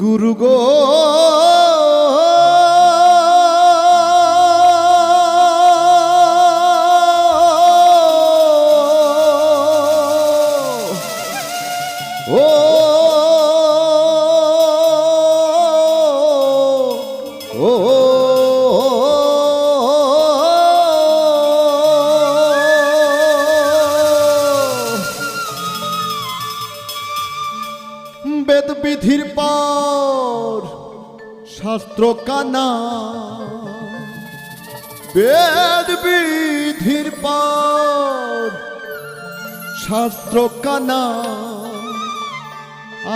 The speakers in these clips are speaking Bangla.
গুরু গো ও বিধির পর শাস্ত্র কানা। বেদ বিধির পর শাস্ত্র কানা।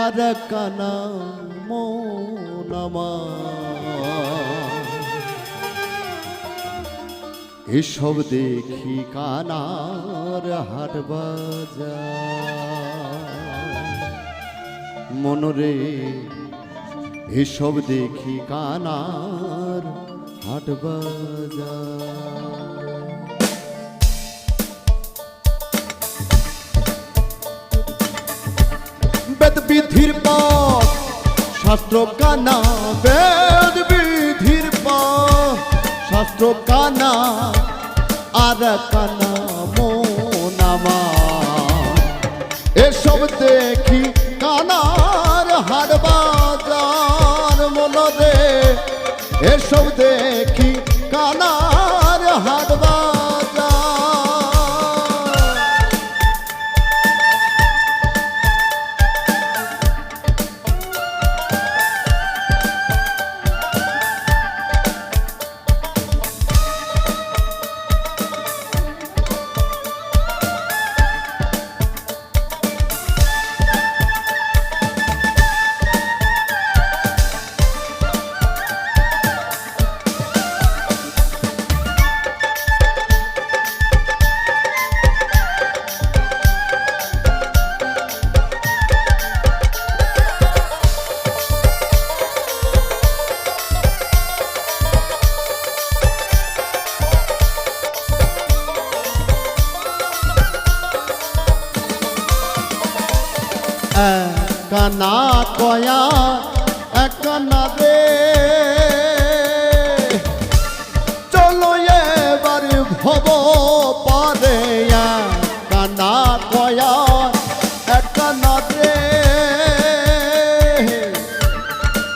আর কানা মনামা এসব দেখি কানার হাট বাজার। মনরে, এসব দেখি কানার হাট বাজার। বেদ বিধির পথ, শাস্ত্র কানা বেদ বিধির পথ, শাস্ত্র কানা আর কানা মনরে এসব দেখি কানার হাট কানা কয়া কানা রে চলো এবার ভব পারে কানা কয়া কানা রে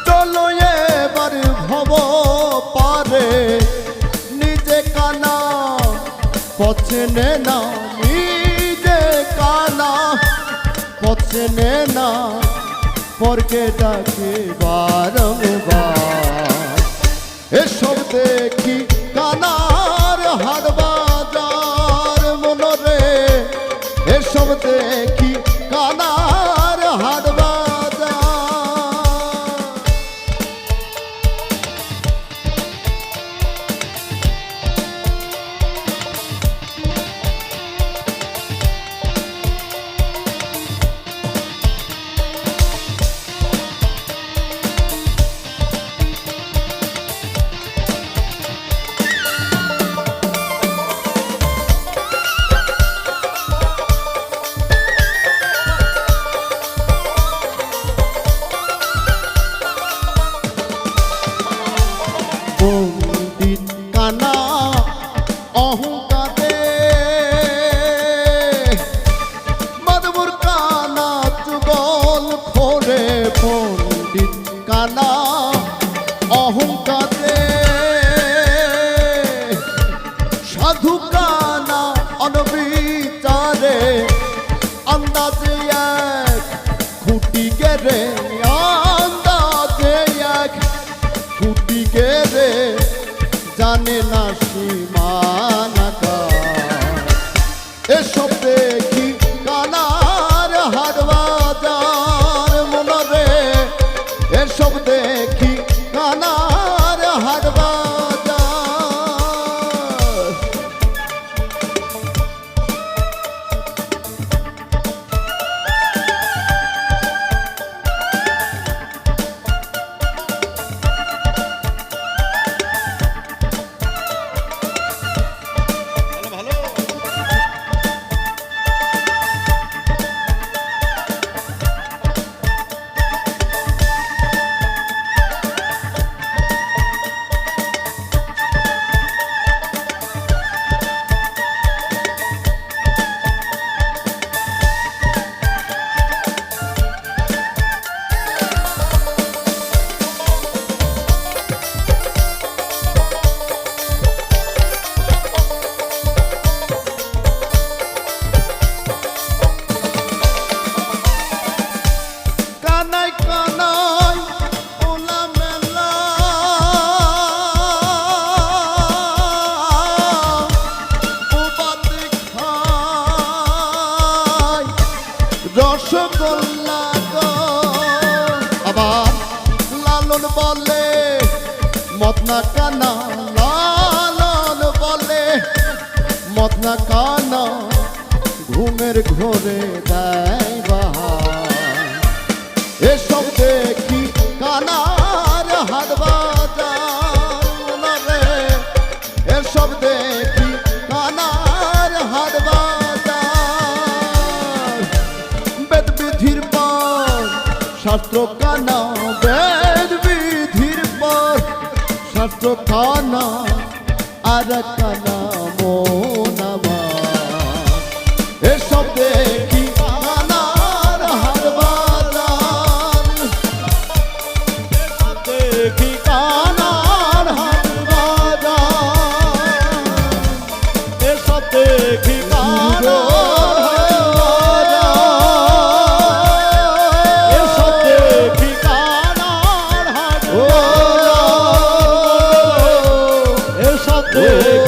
চলো এবার ভব পারে, নিজে কানা পছনে না পছনে না পরকে ডাকে বারংবার। এসব দেখি কানার রসগোল্লা গো আবার লালন বলে মতনা কানা লালন বলে মতনা কানা ঘুমের ঘরে দেয় বাহা এসব দেখি কানা শাস্ত্র কানা বেদ বিধির পর শাস্ত্র কানা আর কানা মন এসব দেখ Hey.